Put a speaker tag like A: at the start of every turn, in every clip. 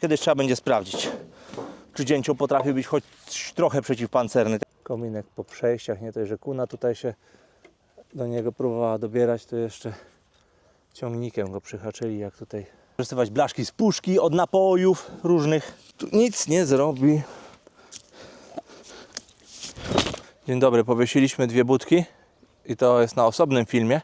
A: Kiedyś trzeba będzie sprawdzić, czy dzięcioł potrafi być choć trochę przeciwpancerny. Kominek po przejściach, nie to, że kuna tutaj się do niego próbowała dobierać, to jeszcze ciągnikiem go przyhaczyli, jak tutaj wykorzystywać blaszki z puszki, od napojów różnych. Tu nic nie zrobi. Dzień dobry, powiesiliśmy dwie budki i to jest na osobnym filmie,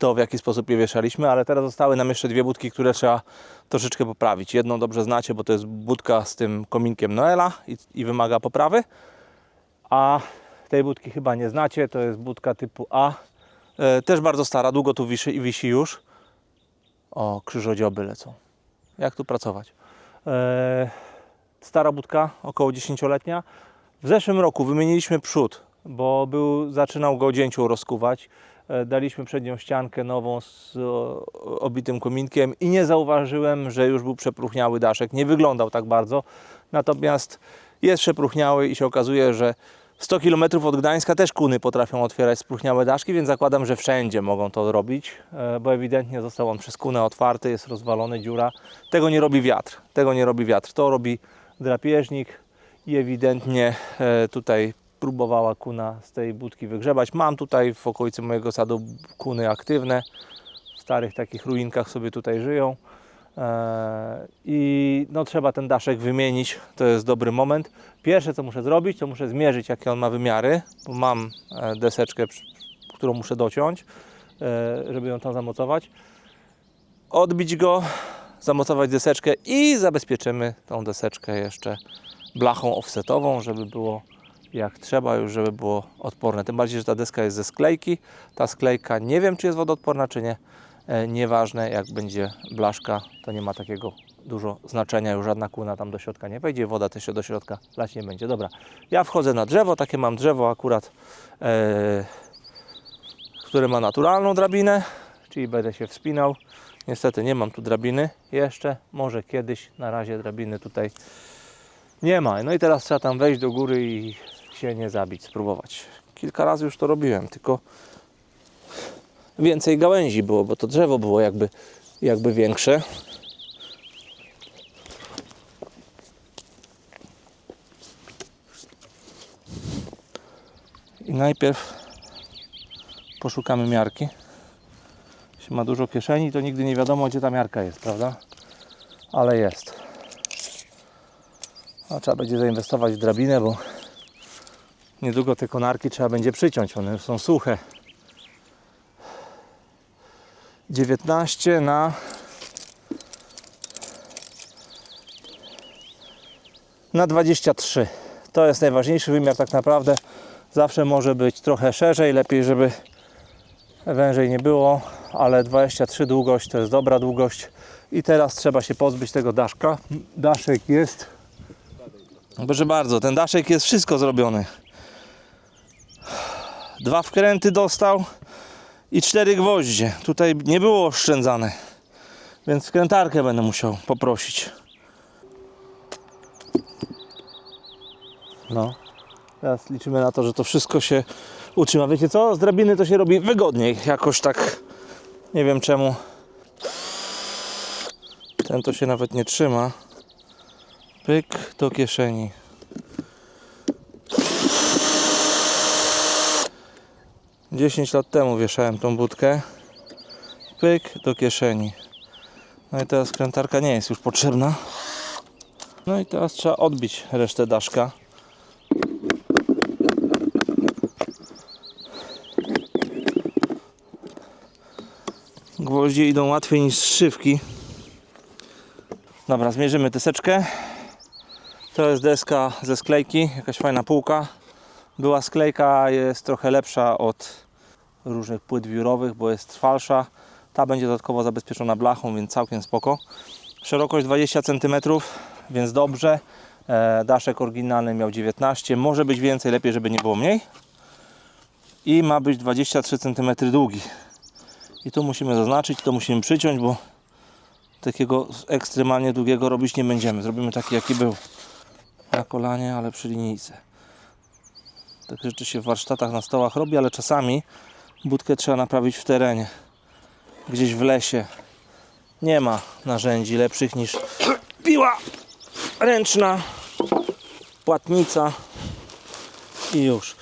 A: to w jaki sposób je wieszaliśmy, ale teraz zostały nam jeszcze dwie budki, które trzeba troszeczkę poprawić. Jedną dobrze znacie, bo to jest budka z tym kominkiem Noela i, i wymaga poprawy, a tej budki chyba nie znacie, to jest budka typu A, e, też bardzo stara, długo tu wisi, i wisi już. O, krzyżodzioby lecą. Jak tu pracować? E, stara budka, około 10-letnia. W zeszłym roku wymieniliśmy przód, bo był, zaczynał go dzięciu rozkuwać. E, Daliśmy przednią ściankę nową z obitym kominkiem i nie zauważyłem, że już był przepróchniały daszek. Nie wyglądał tak bardzo. Natomiast jest przepróchniały i się okazuje, że 100 km od Gdańska też kuny potrafią otwierać spróchniałe daszki, więc zakładam, że wszędzie mogą to robić, e, bo ewidentnie został on przez kunę otwarty, jest rozwalony, dziura. Tego nie robi wiatr, tego nie robi wiatr, to robi drapieżnik i ewidentnie e, tutaj próbowała kuna z tej budki wygrzebać. Mam tutaj w okolicy mojego sadu kuny aktywne, w starych takich ruinkach sobie tutaj żyją. E, I no, trzeba ten daszek wymienić, to jest dobry moment. Pierwsze co muszę zrobić, to muszę zmierzyć jakie on ma wymiary, bo mam e, deseczkę, którą muszę dociąć, e, żeby ją tam zamocować. Odbić go, zamocować deseczkę i zabezpieczymy tą deseczkę jeszcze blachą offsetową, żeby było jak trzeba, już żeby było odporne. Tym bardziej, że ta deska jest ze sklejki. Ta sklejka nie wiem, czy jest wodoodporna, czy nie. E, Nieważne, jak będzie blaszka, to nie ma takiego dużo znaczenia. Już żadna kuna tam do środka nie wejdzie, woda też się do środka lać nie będzie. Dobra, ja wchodzę na drzewo, takie mam drzewo akurat, e, które ma naturalną drabinę, czyli będę się wspinał. Niestety nie mam tu drabiny jeszcze, może kiedyś, na razie drabiny tutaj nie ma. No i teraz trzeba tam wejść do góry i się nie zabić, spróbować. Kilka razy już to robiłem, tylko więcej gałęzi było, bo to drzewo było jakby, jakby większe. I najpierw poszukamy miarki. Jeśli ma dużo kieszeni, to nigdy nie wiadomo, gdzie ta miarka jest, prawda? Ale jest. A trzeba będzie zainwestować w drabinę, bo niedługo te konarki trzeba będzie przyciąć. One już są suche. 19 na na 23. To jest najważniejszy wymiar tak naprawdę. Zawsze może być trochę szerzej, lepiej żeby wężej nie było, ale 23 długość to jest dobra długość. I teraz trzeba się pozbyć tego daszka. Daszek jest Proszę bardzo, ten daszek jest wszystko zrobiony. Dwa wkręty dostał i cztery gwoździe. Tutaj nie było oszczędzane. Więc wkrętarkę będę musiał poprosić. No. Teraz liczymy na to, że to wszystko się utrzyma. Wiecie co? Z drabiny to się robi wygodniej. Jakoś tak. Nie wiem czemu. Ten to się nawet nie trzyma. Pyk do kieszeni. Dziesięć lat temu wieszałem tą budkę. Pyk do kieszeni. No i teraz skrętarka nie jest już potrzebna. No i teraz trzeba odbić resztę daszka. Gwoździe idą łatwiej niż szywki. Dobra, zmierzymy deseczkę. To jest deska ze sklejki, jakaś fajna półka. Była sklejka, jest trochę lepsza od różnych płyt wiórowych, bo jest trwalsza. Ta będzie dodatkowo zabezpieczona blachą, więc całkiem spoko. Szerokość 20 cm, więc dobrze. E, Daszek oryginalny miał 19, może być więcej, lepiej żeby nie było mniej. I ma być 23 cm długi. I tu musimy zaznaczyć, to musimy przyciąć, bo takiego ekstremalnie długiego robić nie będziemy. Zrobimy taki jaki był na kolanie, ale przy linijce. Takie rzeczy się w warsztatach na stołach robi, ale czasami budkę trzeba naprawić w terenie. Gdzieś w lesie. Nie ma narzędzi lepszych niż piła ręczna, płatnica i już.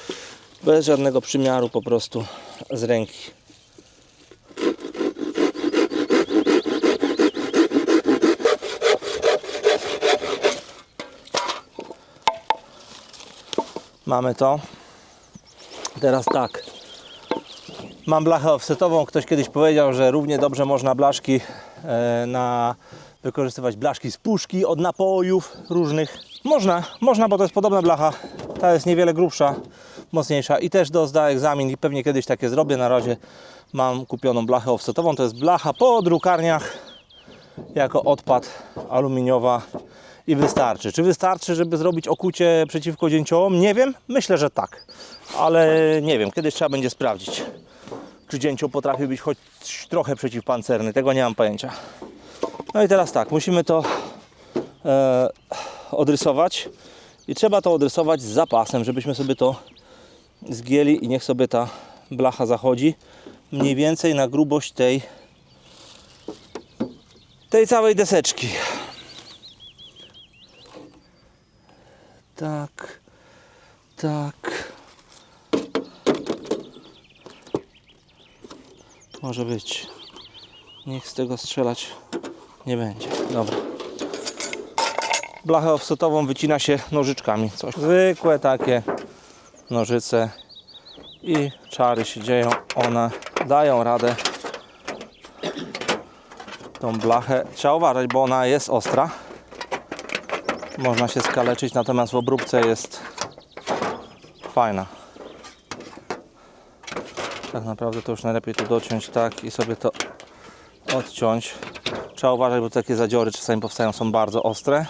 A: Bez żadnego przymiaru, po prostu z ręki. Mamy to. Teraz tak. Mam blachę offsetową. Ktoś kiedyś powiedział, że równie dobrze można blaszki e, na wykorzystywać blaszki z puszki od napojów różnych. Można, można, bo to jest podobna blacha. Ta jest niewiele grubsza, mocniejsza i też do zda egzamin i pewnie kiedyś takie zrobię. Na razie mam kupioną blachę offsetową. To jest blacha po drukarniach jako odpad aluminiowa i wystarczy. Czy wystarczy, żeby zrobić okucie przeciwko dzięciołom? Nie wiem. Myślę, że tak. Ale nie wiem. Kiedyś trzeba będzie sprawdzić, czy dzięcioł potrafi być choć trochę przeciwpancerny. Tego nie mam pojęcia. No i teraz tak, musimy to e, odrysować i trzeba to odrysować z zapasem, żebyśmy sobie to zgięli i niech sobie ta blacha zachodzi mniej więcej na grubość tej tej całej deseczki. Tak, tak. Może być. Niech z tego strzelać nie będzie. Dobra. Blachę offsetową wycina się nożyczkami. Coś. Zwykłe takie nożyce i czary się dzieją. One dają radę tą blachę. Trzeba uważać, bo ona jest ostra. Można się skaleczyć, natomiast w obróbce jest fajna. Tak naprawdę to już najlepiej tu dociąć tak i sobie to odciąć. Trzeba uważać, bo takie zadziory czasami powstają, są bardzo ostre.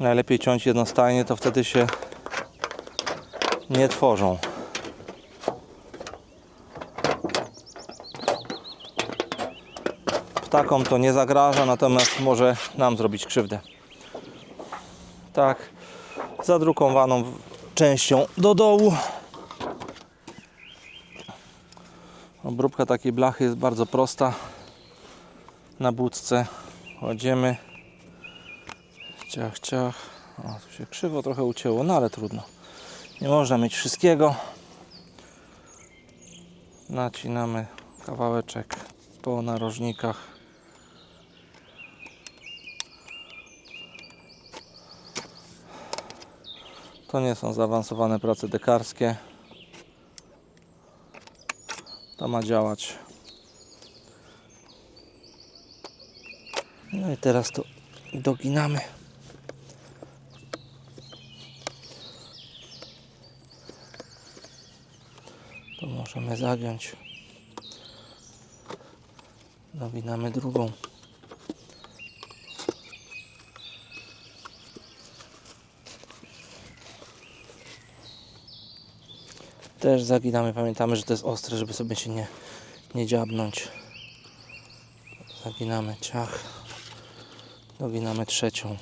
A: Najlepiej ciąć jednostajnie, to wtedy się nie tworzą. Ptakom to nie zagraża, natomiast może nam zrobić krzywdę. Tak, zadrukowaną częścią do dołu. Obróbka takiej blachy jest bardzo prosta. Na budce kładziemy. Ciach, ciach. O, tu się krzywo trochę ucięło, no ale trudno. Nie można mieć wszystkiego. Nacinamy kawałeczek po narożnikach. To nie są zaawansowane prace dekarskie. To ma działać. No i teraz to doginamy. To możemy zagiąć. Dowinamy drugą. Też zaginamy. Pamiętamy, że to jest ostre, żeby sobie się nie, nie dziabnąć. Zaginamy ciach. Doginamy trzecią.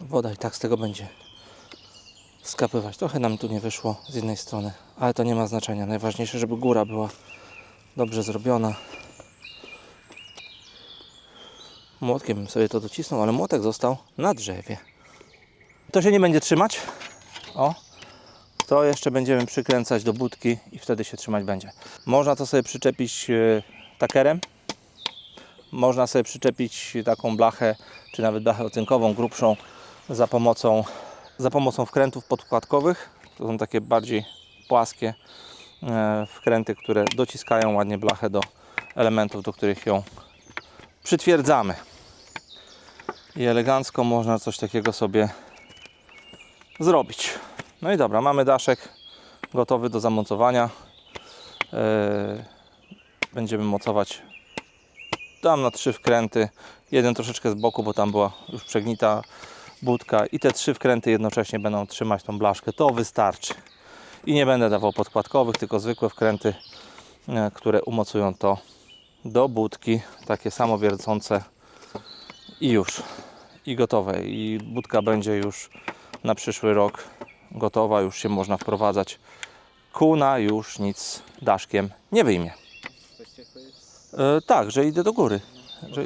A: Woda i tak z tego będzie skapywać. Trochę nam tu nie wyszło z jednej strony, ale to nie ma znaczenia. Najważniejsze, żeby góra była dobrze zrobiona. Młotkiem sobie to docisnął, ale młotek został na drzewie. To się nie będzie trzymać. O, to jeszcze będziemy przykręcać do budki i wtedy się trzymać będzie. Można to sobie przyczepić e, takerem. Można sobie przyczepić taką blachę, czy nawet blachę ocynkową, grubszą za pomocą, za pomocą wkrętów podkładkowych. To są takie bardziej płaskie e, wkręty, które dociskają ładnie blachę do elementów, do których ją przytwierdzamy. I elegancko można coś takiego sobie zrobić. No i dobra, mamy daszek gotowy do zamocowania. Yy, Będziemy mocować tam na trzy wkręty. Jeden troszeczkę z boku, bo tam była już przegnita budka i te trzy wkręty jednocześnie będą trzymać tą blaszkę. To wystarczy. I nie będę dawał podkładkowych, tylko zwykłe wkręty, e, które umocują to do budki. Takie samo wiercące i już. I gotowe. I budka będzie już na przyszły rok gotowa. Już się można wprowadzać kuna już nic daszkiem nie wyjmie. E, tak, że idę do góry. Że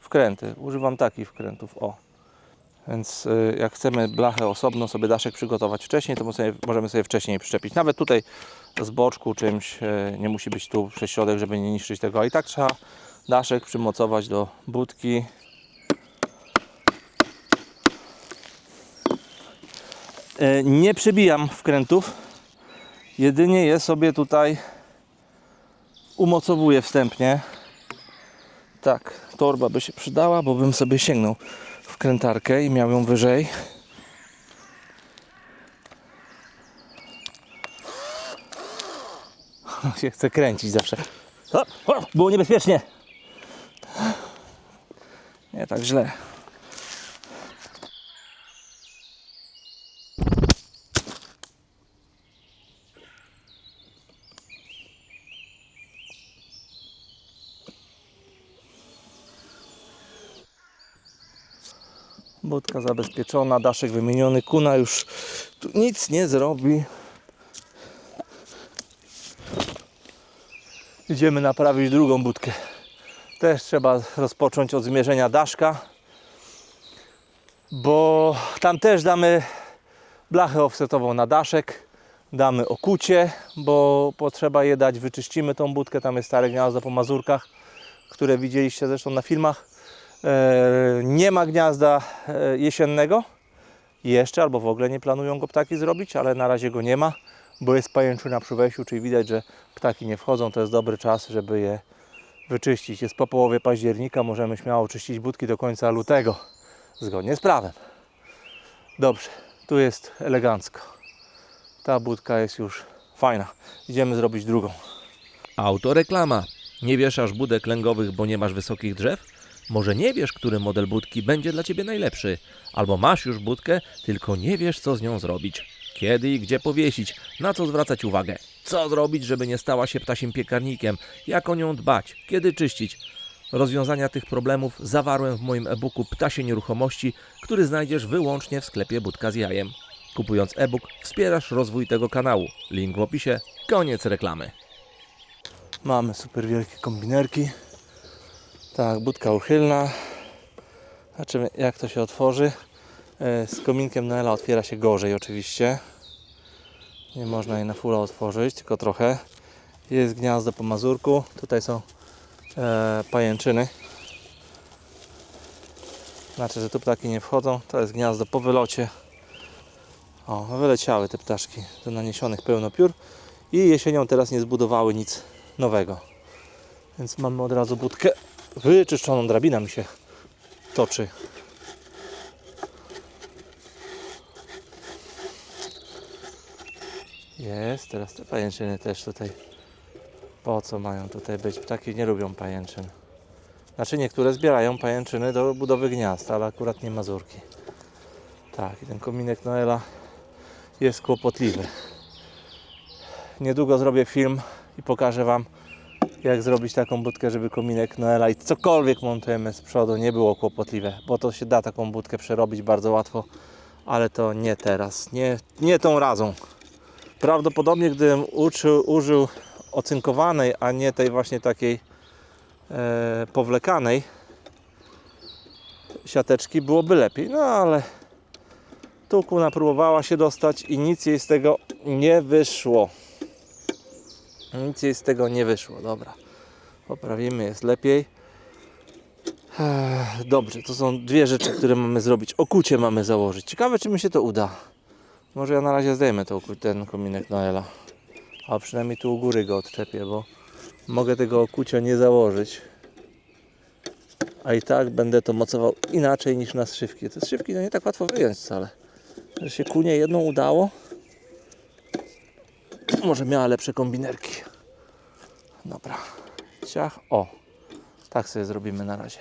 A: wkręty. Używam takich wkrętów. O. Więc y, jak chcemy blachę osobno, sobie daszek przygotować wcześniej, to możemy sobie wcześniej przyczepić. Nawet tutaj z boczku czymś, y, nie musi być tu przez środek, żeby nie niszczyć tego. I tak trzeba daszek przymocować do budki. Y, Nie przybijam wkrętów, jedynie je sobie tutaj umocowuję wstępnie. Tak, torba by się przydała, bo bym sobie sięgnął wkrętarkę i miał ją wyżej. się chce kręcić zawsze. O, o, było niebezpiecznie. Nie tak źle. Budka zabezpieczona, daszek wymieniony, kuna już tu nic nie zrobi. Idziemy naprawić drugą budkę. Też trzeba rozpocząć od zmierzenia daszka, bo tam też damy blachę offsetową na daszek, damy okucie, bo potrzeba je dać, wyczyścimy tą budkę, tam jest stare gniazdo po mazurkach, które widzieliście zresztą na filmach. E, Nie ma gniazda e, jesiennego jeszcze, albo w ogóle nie planują go ptaki zrobić, ale na razie go nie ma, bo jest pajęczyna przy wejściu, czyli widać, że ptaki nie wchodzą. To jest dobry czas, żeby je wyczyścić. Jest po połowie października, możemy śmiało czyścić budki do końca lutego, zgodnie z prawem. Dobrze, tu jest elegancko. Ta budka jest już fajna. Idziemy zrobić drugą.
B: Autoreklama. Nie wieszasz budek lęgowych, bo nie masz wysokich drzew? Może nie wiesz, który model budki będzie dla Ciebie najlepszy? Albo masz już budkę, tylko nie wiesz, co z nią zrobić. Kiedy i gdzie powiesić? Na co zwracać uwagę? Co zrobić, żeby nie stała się ptasim piekarnikiem? Jak o nią dbać? Kiedy czyścić? Rozwiązania tych problemów zawarłem w moim e-booku Ptasie Nieruchomości, który znajdziesz wyłącznie w sklepie Budka z Jajem. Kupując e-book wspierasz rozwój tego kanału. Link w opisie. Koniec reklamy.
A: Mamy super wielkie kombinerki. Tak, budka uchylna. Zobaczymy jak to się otworzy. E, Z kominkiem Noela otwiera się gorzej oczywiście. Nie można jej na fulla otworzyć, tylko trochę. Jest gniazdo po mazurku. Tutaj są e, pajęczyny. Znaczy, że tu ptaki nie wchodzą. To jest gniazdo po wylocie. O, wyleciały te ptaszki. Do naniesionych pełno piór. I jesienią teraz nie zbudowały nic nowego. Więc mamy od razu budkę wyczyszczoną. Drabina mi się toczy. Jest, teraz te pajęczyny też tutaj. Po co mają tutaj być? Ptaki nie lubią pajęczyn. Znaczy niektóre zbierają pajęczyny do budowy gniazd, ale akurat nie mazurki. Tak, ten kominek Noela jest kłopotliwy. Niedługo zrobię film i pokażę Wam, jak zrobić taką budkę, żeby kominek Noela i cokolwiek montujemy z przodu nie było kłopotliwe, bo to się da taką budkę przerobić bardzo łatwo, ale to nie teraz, nie, nie tą razą. Prawdopodobnie gdybym uczył, użył ocynkowanej, a nie tej właśnie takiej e, powlekanej siateczki, byłoby lepiej, no ale tu kuna próbowała się dostać i nic jej z tego nie wyszło. Nic jej z tego nie wyszło. Dobra. Poprawimy, jest lepiej. Dobrze, to są dwie rzeczy, które mamy zrobić. Okucie mamy założyć. Ciekawe, czy mi się to uda. Może ja na razie zdejmę ten kominek Noela. A przynajmniej tu u góry go odczepię, bo mogę tego okucia nie założyć. A i tak będę to mocował inaczej niż na szywki. Te szywki no nie tak łatwo wyjąć wcale. Że się kunie jedną udało. Może miała lepsze kombinerki. Dobra. Ciach. O. Tak sobie zrobimy na razie.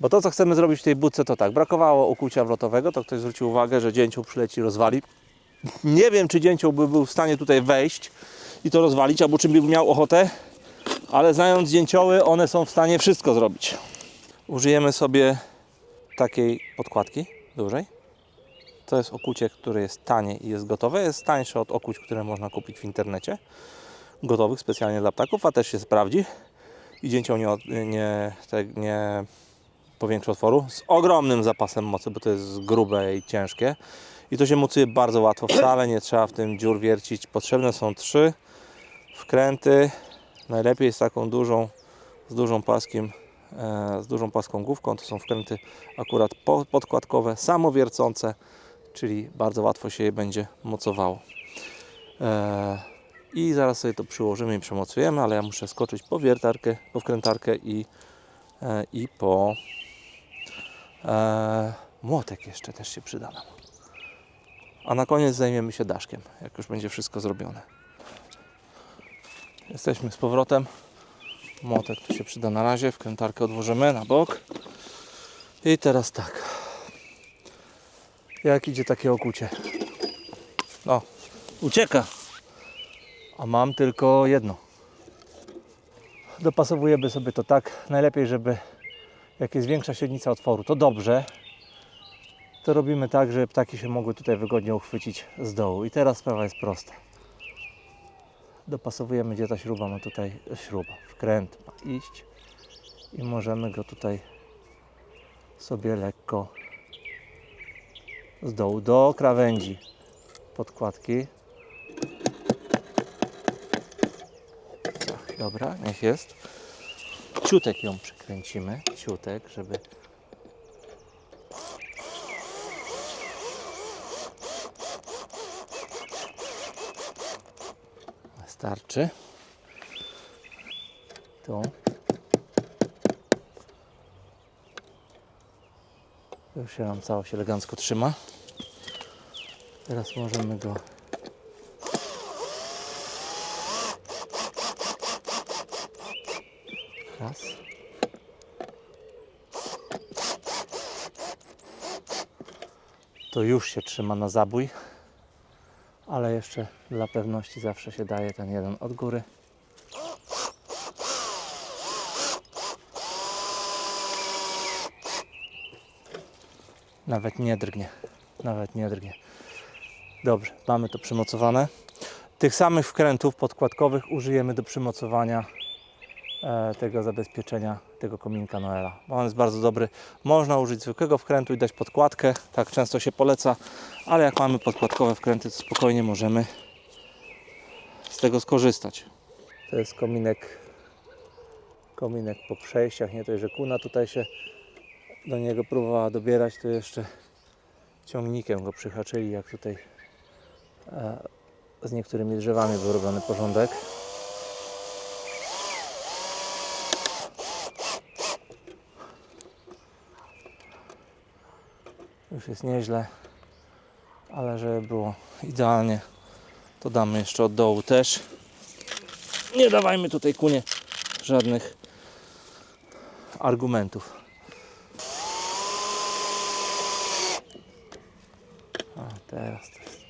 A: Bo to, co chcemy zrobić w tej budce, to tak. Brakowało okucia wlotowego. To ktoś zwrócił uwagę, że dzięcioł przyleci rozwali. Nie wiem, czy dzięcioł by był w stanie tutaj wejść i to rozwalić, albo czy by miał ochotę. Ale znając dzięcioły, one są w stanie wszystko zrobić. Użyjemy sobie takiej podkładki dużej. To jest okucie, które jest tanie i jest gotowe. Jest tańsze od okuć, które można kupić w internecie. Gotowych specjalnie dla ptaków, a też się sprawdzi. I dzięcią nie, nie, te, nie powiększy otworu. Z ogromnym zapasem mocy, bo to jest grube i ciężkie. I to się mocuje bardzo łatwo. Wcale nie trzeba w tym dziur wiercić. Potrzebne są trzy wkręty. Najlepiej z taką dużą, z dużą paskiem, e, z dużą paską główką. To są wkręty akurat po- podkładkowe, samowiercące, czyli bardzo łatwo się je będzie mocowało. E, I zaraz sobie to przyłożymy i przemocujemy, ale ja muszę skoczyć po wiertarkę, po wkrętarkę i, e, i po e, młotek jeszcze też się przyda nam. A na koniec zajmiemy się daszkiem, jak już będzie wszystko zrobione. Jesteśmy z powrotem. Młotek tu się przyda na razie, wkrętarkę odłożymy na bok. I teraz tak. Jak idzie takie okucie? No, ucieka. A mam tylko jedno. Dopasowujemy sobie to tak. Najlepiej, żeby jak jest większa średnica otworu, to dobrze. To robimy tak, żeby ptaki się mogły tutaj wygodnie uchwycić z dołu. I teraz sprawa jest prosta. Dopasowujemy, gdzie ta śruba ma tutaj, śruba, wkręt ma iść. I możemy go tutaj sobie lekko z dołu do krawędzi podkładki. Dobra, niech jest. Ciutek ją przykręcimy, ciutek, żeby Wystarczy. Tu. Już się nam całość elegancko trzyma. Teraz możemy go raz. To już się trzyma na zabój ale jeszcze dla pewności zawsze się daje ten jeden od góry. Nawet nie drgnie, nawet nie drgnie. Dobrze, mamy to przymocowane. Tych samych wkrętów podkładkowych użyjemy do przymocowania tego zabezpieczenia, tego kominka Noela. On jest bardzo dobry. Można użyć zwykłego wkrętu i dać podkładkę, tak często się poleca, ale jak mamy podkładkowe wkręty, to spokojnie możemy z tego skorzystać. To jest kominek, kominek po przejściach, nie to, że kuna tutaj się do niego próbowała dobierać, to jeszcze ciągnikiem go przyhaczyli, jak tutaj e, z niektórymi drzewami był robiony porządek. Już jest nieźle, ale żeby było idealnie, to damy jeszcze od dołu też. Nie dawajmy tutaj kunie żadnych argumentów. A teraz to jest.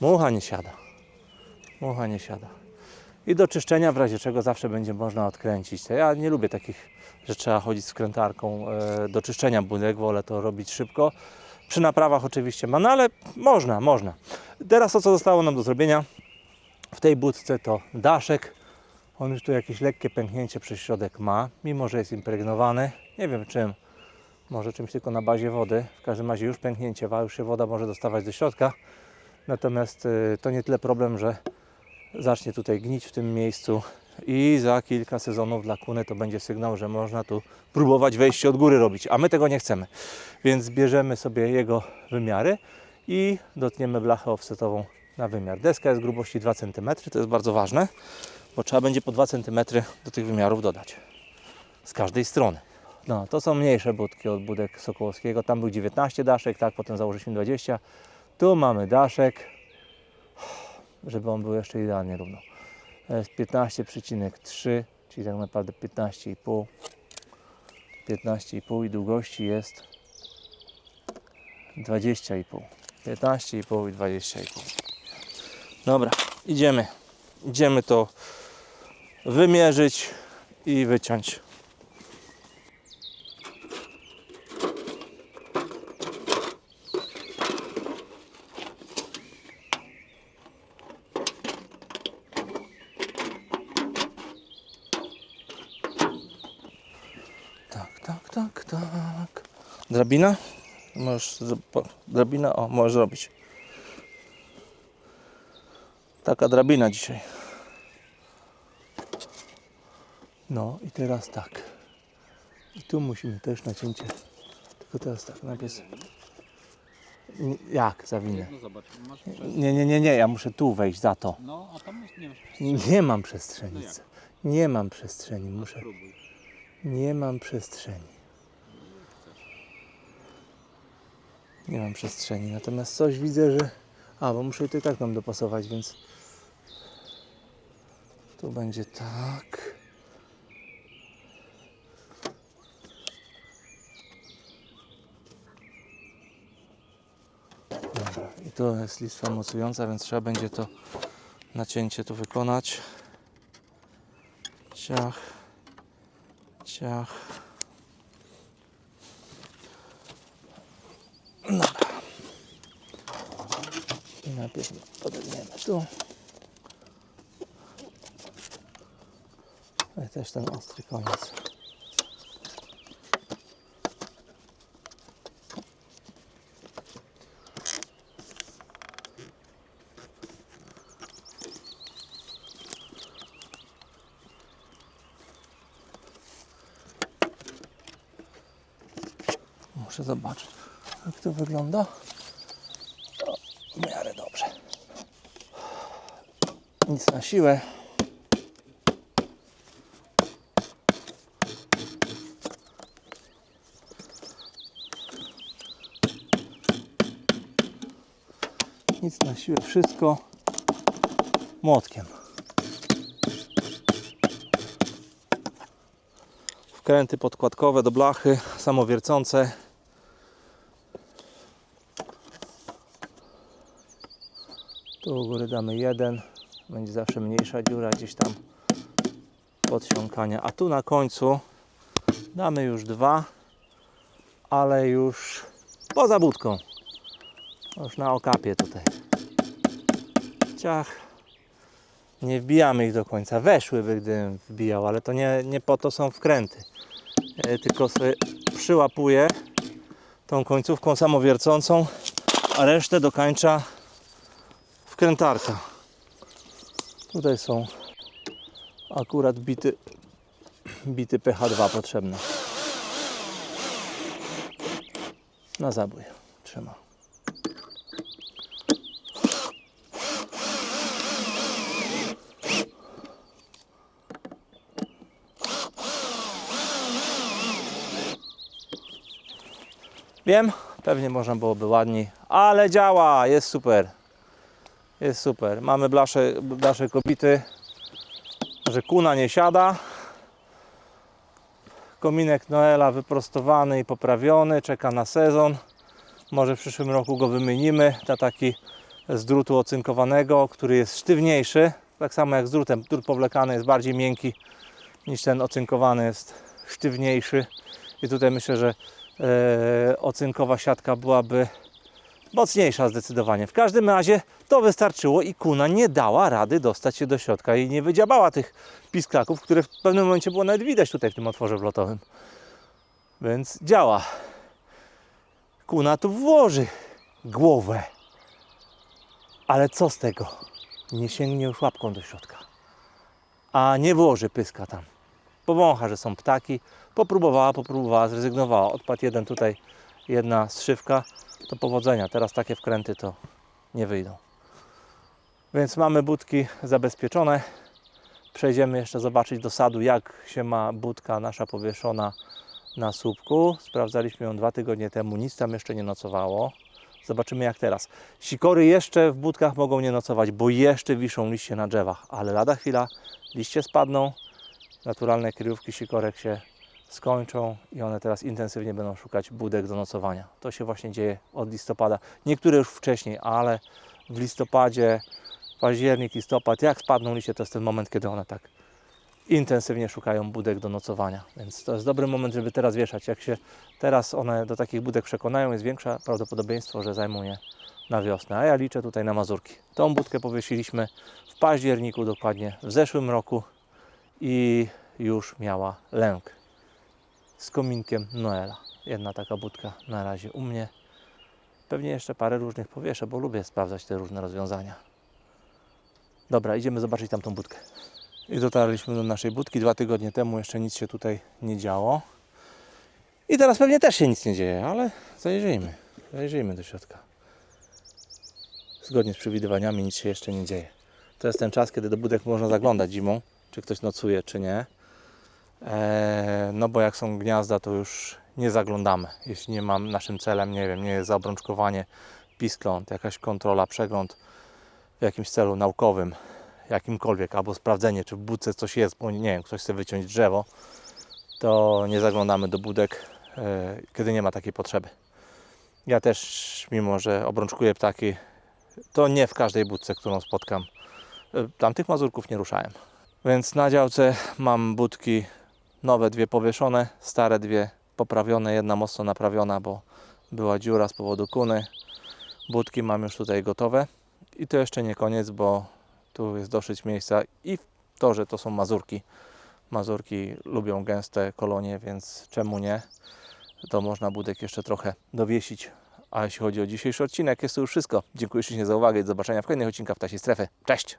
A: Mucha nie siada. Mucha nie siada. I do czyszczenia w razie czego zawsze będzie można odkręcić. Ja nie lubię takich, że trzeba chodzić z krętarką e, do czyszczenia budek, wolę to robić szybko. Przy naprawach oczywiście ma, no ale można, można. Teraz to co zostało nam do zrobienia w tej budce to daszek. On już tu jakieś lekkie pęknięcie przez środek ma, mimo że jest impregnowany. Nie wiem czym, może czymś tylko na bazie wody. W każdym razie już pęknięcie ma, już się woda może dostawać do środka. Natomiast y, to nie tyle problem, że zacznie tutaj gnić w tym miejscu i za kilka sezonów dla kuny to będzie sygnał, że można tu próbować wejście od góry robić, a my tego nie chcemy. Więc bierzemy sobie jego wymiary i dotniemy blachę offsetową na wymiar. Deska jest grubości 2 cm, to jest bardzo ważne, bo trzeba będzie po 2 cm do tych wymiarów dodać z każdej strony. No, to są mniejsze budki od budek Sokołowskiego. Tam był 19 daszek, tak, potem założyliśmy 20. Tu mamy daszek, żeby on był jeszcze idealnie równo. To jest 15,3, czyli tak naprawdę 15,5. 15,5 i długości jest 20,5. 15,5 i 20,5. Dobra, idziemy. Idziemy to wymierzyć i wyciąć. tak, tak. Drabina? Możesz, drabina, o, możesz zrobić. Taka drabina dzisiaj. No i teraz tak. I tu musimy też nacięcie. Tylko teraz tak, najpierw... Jak zawinę?
C: No.
A: Nie, nie, nie, nie, ja muszę tu wejść za to.
C: No, a tam nie masz.
A: Nie, mam przestrzeni.
C: No?
A: Nie mam przestrzeni, muszę.
C: Spróbuj.
A: Nie mam przestrzeni. Nie mam przestrzeni. Natomiast coś widzę, że. A, bo muszę to i tak tam dopasować, więc. Tu będzie tak. Dobra. I to jest listwa mocująca, więc trzeba będzie to nacięcie tu wykonać. Ciach. Ciach. Dobra. I najpierw podejmiemy tu. I też ten ostry koniec. Muszę zobaczyć, jak to wygląda. O, w miarę dobrze. Nic na siłę. Nic na siłę, wszystko młotkiem. Wkręty podkładkowe do blachy, samowiercące. U góry damy jeden, będzie zawsze mniejsza dziura gdzieś tam podsiąkania. A tu na końcu damy już dwa, ale już poza budką. Już na okapie tutaj. Ciach. Nie wbijamy ich do końca. Weszłyby, gdybym wbijał, ale to nie, nie po to są wkręty. E, Tylko sobie przyłapuję tą końcówką samowiercącą, a resztę dokańcza wkrętarka. Tutaj są akurat bity, bity PH2 potrzebne. Na zabój trzyma. Wiem, pewnie można byłoby ładniej, ale działa, jest super. Jest super. Mamy blasze, blasze kobity, że kuna nie siada. Kominek Noela wyprostowany i poprawiony, czeka na sezon. Może w przyszłym roku go wymienimy na taki z drutu ocynkowanego, który jest sztywniejszy. Tak samo jak z drutem. Drut powlekany jest bardziej miękki niż ten ocynkowany jest sztywniejszy. I tutaj myślę, że e, ocynkowa siatka byłaby mocniejsza zdecydowanie. W każdym razie to wystarczyło i kuna nie dała rady dostać się do środka i nie wydziabała tych pisklaków, które w pewnym momencie było nawet widać tutaj w tym otworze wlotowym. Więc działa. Kuna tu włoży głowę. Ale co z tego? Nie sięgnie już łapką do środka. A nie włoży pyska tam. Powącha, że są ptaki. Popróbowała, popróbowała, zrezygnowała. Odpadł jeden tutaj, jedna strzywka. To powodzenia. Teraz takie wkręty to nie wyjdą. Więc mamy budki zabezpieczone. Przejdziemy jeszcze zobaczyć do sadu, jak się ma budka nasza powieszona na słupku. Sprawdzaliśmy ją dwa tygodnie temu, nic tam jeszcze nie nocowało. Zobaczymy jak teraz. Sikory jeszcze w budkach mogą nie nocować, bo jeszcze wiszą liście na drzewach, ale lada chwila liście spadną, naturalne kryjówki sikorek się skończą i one teraz intensywnie będą szukać budek do nocowania. To się właśnie dzieje od listopada. Niektóre już wcześniej, ale w listopadzie, październik, listopad, jak spadną liście, to jest ten moment, kiedy one tak intensywnie szukają budek do nocowania. Więc to jest dobry moment, żeby teraz wieszać. Jak się teraz one do takich budek przekonają, jest większe prawdopodobieństwo, że zajmą je na wiosnę. A ja liczę tutaj na Mazurki. Tą budkę powiesiliśmy w październiku dokładnie w zeszłym roku i już miała lęk. z kominkiem Noela. Jedna taka budka na razie u mnie. Pewnie jeszcze parę różnych powieszę, bo lubię sprawdzać te różne rozwiązania. Dobra, idziemy zobaczyć tamtą budkę. I dotarliśmy do naszej budki. Dwa tygodnie temu jeszcze nic się tutaj nie działo. I teraz pewnie też się nic nie dzieje, ale zajrzyjmy. Zajrzyjmy do środka. Zgodnie z przewidywaniami nic się jeszcze nie dzieje. To jest ten czas, kiedy do budek można zaglądać zimą, czy ktoś nocuje, czy nie. Eee, no bo jak są gniazda, to już nie zaglądamy. Jeśli nie mam naszym celem, nie wiem, nie jest zaobrączkowanie piskląt, jakaś kontrola, przegląd w jakimś celu naukowym, jakimkolwiek, albo sprawdzenie, czy w budce coś jest, bo nie wiem, ktoś chce wyciąć drzewo, to nie zaglądamy do budek, e, kiedy nie ma takiej potrzeby. Ja też, mimo że obrączkuję ptaki, to nie w każdej budce, którą spotkam. E, Tamtych mazurków nie ruszałem. Więc na działce mam budki nowe, dwie powieszone, stare dwie poprawione, jedna mocno naprawiona, bo była dziura z powodu kuny. Budki mam już tutaj gotowe. I to jeszcze nie koniec, bo tu jest dosyć miejsca i to, że to są mazurki. Mazurki lubią gęste kolonie, więc czemu nie? To można budek jeszcze trochę dowiesić. A jeśli chodzi o dzisiejszy odcinek, jest to już wszystko. Dziękuję ślicznie za uwagę i do zobaczenia w kolejnych odcinkach Ptasiej Strefy. Cześć!